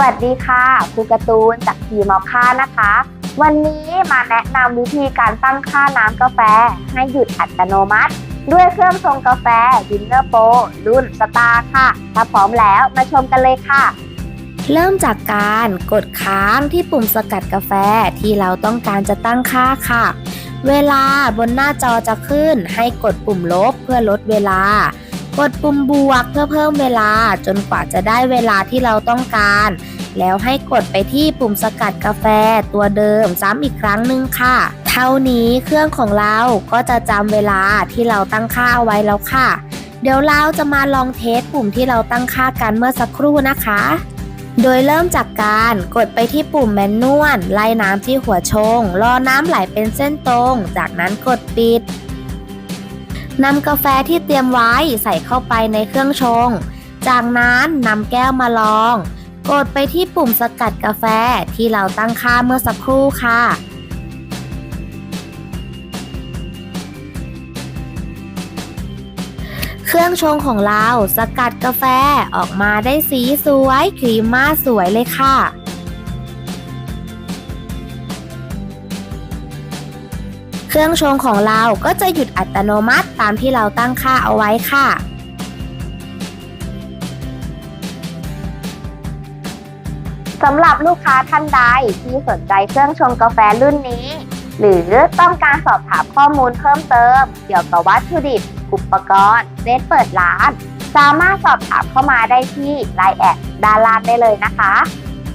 วัสดีค่ะครูการ์ตูนจากทีมอค่านะคะ วันนี้มาแนะนำวิธีการตั้งค่าน้ำกาแฟ ให้หยุดอัตโนมัติ ด้วยเครื่องชงกาแฟดินเนอร์โปรุ่นสตาร์ค่ะ ถ้าพร้อมแล้วมาชมกันเลยค่ะ เริ่มจากการกดค้างที่ปุ่มสกัดกาแฟที่เราต้องการจะตั้งค่าค่ะ เวลาบนหน้าจอจะขึ้นให้กดปุ่มลบเพื่อลดเวลา กดปุ่มบวกเพื่อเพิ่มเวลาจนกว่าจะได้เวลาที่เราต้องการ แล้วให้กดไปที่ปุ่มสกัดกาแฟตัวเดิมซ้ำอีกครั้งหนึ่งค่ะ เท่านี้เครื่องของเราก็จะจำเวลาที่เราตั้งค่าเอาไว้แล้วค่ะ เดี๋ยวเราจะมาลองเทสปุ่มที่เราตั้งค่ากันเมื่อสักครู่นะคะ โดยเริ่มจากการกดไปที่ปุ่มแมนนวลไล่น้ำที่หัวชง รอน้ำไหลเป็นเส้นตรง จากนั้นกดปิด นำกาแฟที่เตรียมไว้ใส่เข้าไปในเครื่องชง จากนั้นนำแก้วมาลอง กดไปที่ปุ่มสกัดกาแฟที่เราตั้งค่าเมื่อสักครู่ค่ะ เครื่องชงของเราสกัดกาแฟออกมาได้สีสวยครีมมาสวยเลยค่ะ เครื่องชงของเราก็จะหยุดอัตโนมัติตามที่เราตั้งค่าเอาไว้ค่ะ สำหรับลูกค้าท่านใดที่สนใจเครื่องชงกาแฟรุ่นนี้ หรือต้องการสอบถามข้อมูลเพิ่มเติม เกี่ยวกับวัตถุดิบ อุปกรณ์เรทเปิดร้าน สามารถสอบถามเข้ามาได้ที่ไลน์แอดด้านล่างได้เลยนะคะ